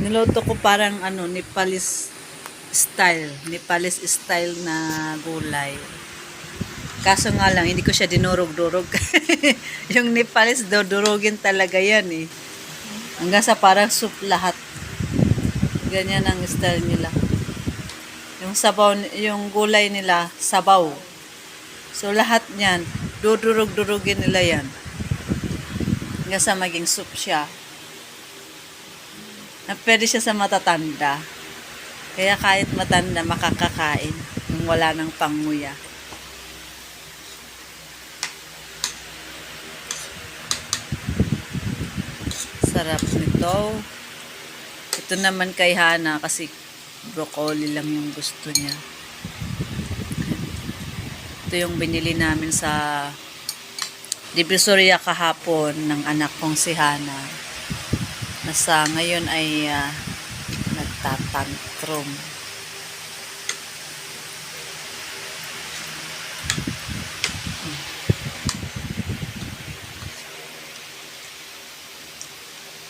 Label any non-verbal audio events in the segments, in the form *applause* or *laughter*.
Niloto ko parang ano, Nepalese style. Nepalese style na gulay. Kaso nga lang, hindi ko siya dinurog-durog. *laughs* yung Nepalese, dudurugin talaga yan eh. Hanggang sa parang soup lahat. Ganyan ang style nila. Yung sabaw, yung gulay nila, sabaw. So lahat niyan, dudurog-durugin nila yan. Hanggang sa maging soup siya. Na pwede siya sa matatanda. Kaya kahit matanda, makakakain. Yung wala ng panguya. Sarap nito. Ito naman kay Hana kasi broccoli lang yung gusto niya. Ito yung binili namin sa Divisoria kahapon ng anak kong si Hana. Nasa ngayon ay ah, nagtatantrum.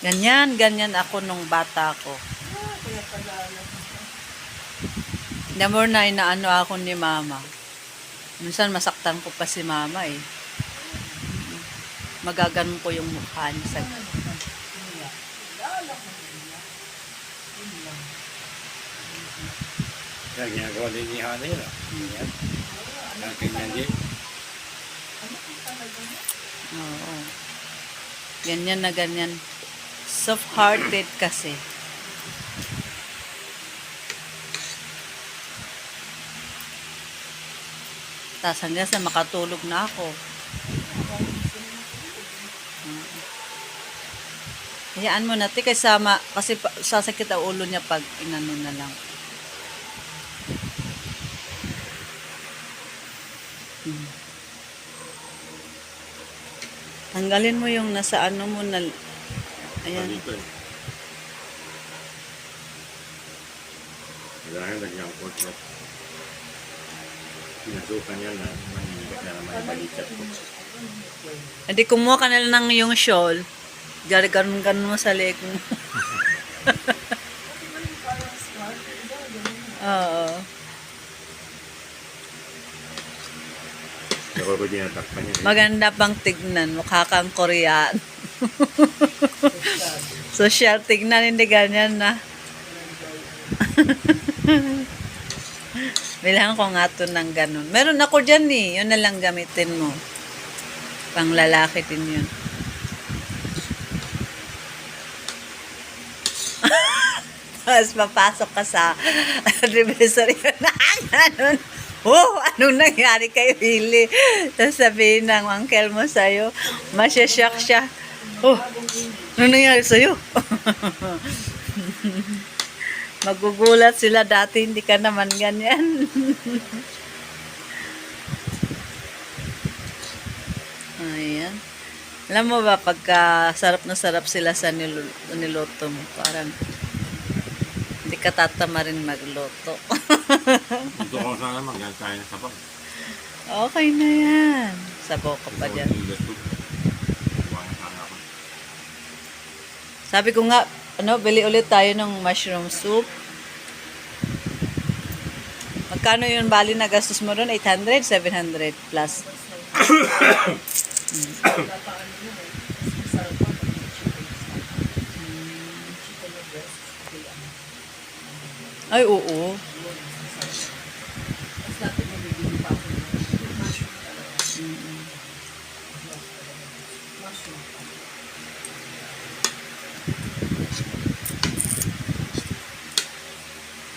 Ganyan, ganyan ako nung bata ko. The more na inaano ako ni mama. Minsan masaktan ko pa si mama eh. Magaganon ko yung mukha niya sa Kaya ginagawa din ni Hana yun. ah. Yan. Ang ganyan din. Oo. Ganyan na ganyan. Soft-hearted kasi. Tapos hanggang sa makatulog na ako. Hayaan mo natin kasi sama, kasi sasakit ang ulo niya pag inano na lang. Tanggalin mo yung nasa ano mo na Ayan. Dito eh. Dahil lagyan ko ito. Pinasukan yan na manigat na naman yung balikat ko. Hindi kumuha ka na lang ng yung shawl. Ganun-ganun mo sa leeg mo. *laughs* Oo. Ako ko dinatakpan yan. eh. Maganda pang tignan. Mukha kang Korean. *laughs* Social tignan, hindi ganyan *laughs* na. Bilang ko nga to ng ganun. Meron ako dyan eh. Yun na lang gamitin mo. Pang lalaki din yun. *laughs* Tapos papasok ka sa divisory na ganun. Oh, anong nangyari kay Willie? Tapos sabihin ng uncle mo sa'yo, masyasyak siya. Oh, anong nangyari sa'yo? *laughs* Magugulat sila dati, hindi ka naman ganyan. *laughs* Ayan. Alam mo ba, pagka sarap na sarap sila sa nil- niluto mo, parang hindi ka tatama rin magluto. Gusto ko sana magyan tayo ng sabaw. okay na yan. Sabaw ka pa dyan. Na. Sabi ko nga, ano, bili ulit tayo ng mushroom soup. Magkano yun bali na gastos mo doon? 800? 700 plus? *coughs* Ay, oo.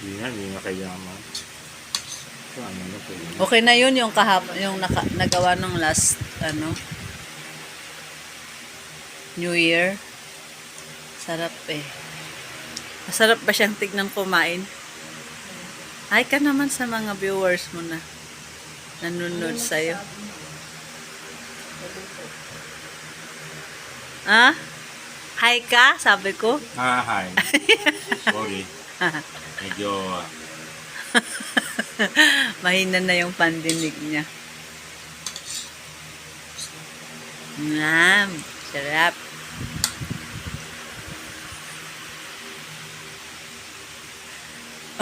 Hindi hindi kayaman. Ano na po yun? Okay na yun yung kahap yung naka, nagawa ng last ano New Year. Sarap eh. Masarap ba siyang tignan kumain? Hi ka naman sa mga viewers mo na nanonood sa'yo. Ah? Hi ka? Sabi ko. Ah, hi. Sorry. *laughs* Medyo, Mahina na yung pandinig niya. Ngam. Sarap.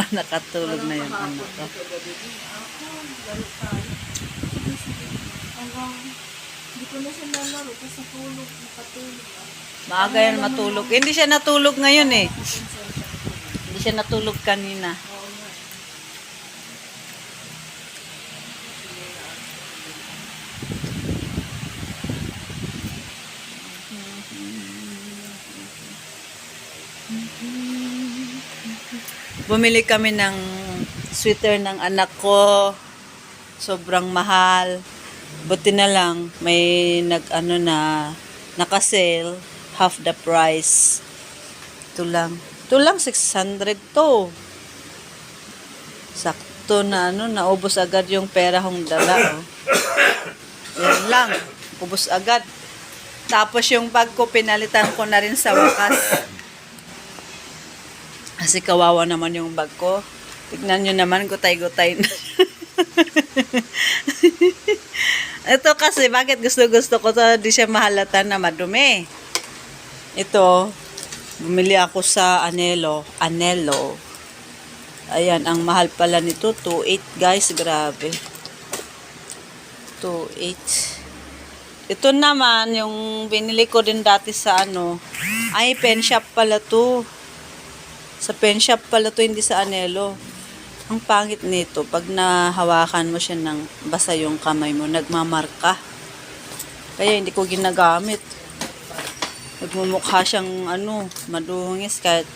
*laughs* Nakatulog na yung anak ko. Maaga yan matulog. Hindi siya natulog ngayon eh. Hindi siya natulog kanina. Bumili kami ng sweater ng anak ko. Sobrang mahal. Buti na lang may nag ano na naka-sale half the price. Ito lang. Ito lang 600 to. Sakto na ano, naubos agad yung pera kong dala. Oh. Yan lang. Ubos agad. Tapos yung bag ko, pinalitan ko na rin sa wakas. Kasi kawawa naman yung bag ko. Tignan nyo naman, gutay-gutay na. *laughs* Ito kasi, bakit gusto-gusto ko to, di siya mahalata na madumi. Ito, bumili ako sa Anelo. Anelo. Ayan, ang mahal pala nito, 2.8 guys, grabe. 2.8. Ito naman, yung binili ko din dati sa ano, ay, pen shop pala to. Sa pen shop pala to, hindi sa Anelo. Ang pangit nito, pag nahawakan mo siya ng basa yung kamay mo, nagmamarka. Kaya hindi ko ginagamit. Nagmumukha siyang ano, madungis kahit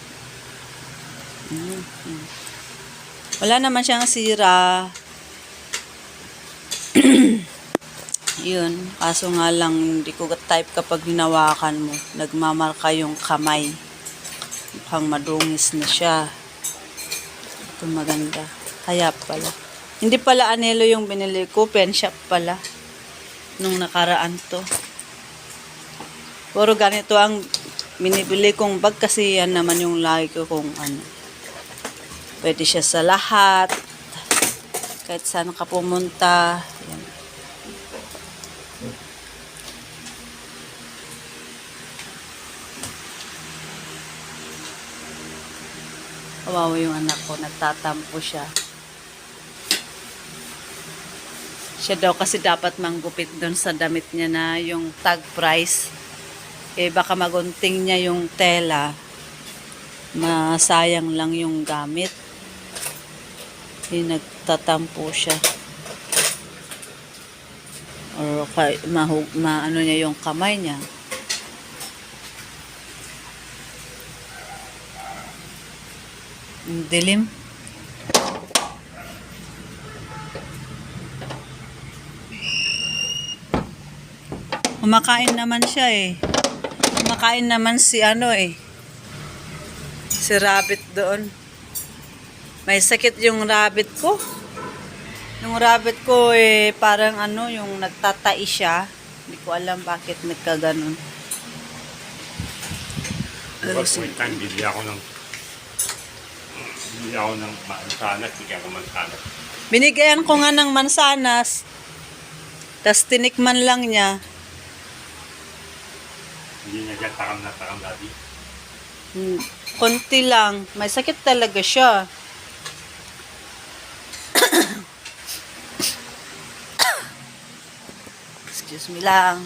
Mm, mm. wala naman siyang sira. *clears throat* Yun, kaso nga lang hindi ko type kapag hinawakan mo, nagmamarka yung kamay. Mukhang madungis na siya. Ito maganda. Kaya pala. Hindi pala anelo yung binili ko, pen shop pala. Nung nakaraan to. Puro ganito ang binibili kong bag kasi yan naman yung lagi ko kung ano. Pwede siya sa lahat. Kahit saan ka pumunta. Yan. Kawawa yung anak ko, nagtatampo siya. Siya daw kasi dapat manggupit doon sa damit niya na yung tag price. Eh baka magunting niya yung tela. Masayang lang yung gamit. Eh nagtatampo siya. Or kay, mahu, maano niya yung kamay niya. Dilim. Kumakain naman siya eh. Kumakain naman si ano eh. Si rabbit doon. May sakit yung rabbit ko. Yung rabbit ko eh parang ano yung nagtatai siya. Hindi ko alam bakit nagkaganon. Pero Pag si- may time, bili ako ng bili ako ng mansanas, bigyan ko mansanas. Binigyan ko nga ng mansanas. Tapos tinikman lang niya. Hindi niya dyan takam na takam dati. Hmm, konti lang. May sakit talaga siya. *coughs* Excuse me lang.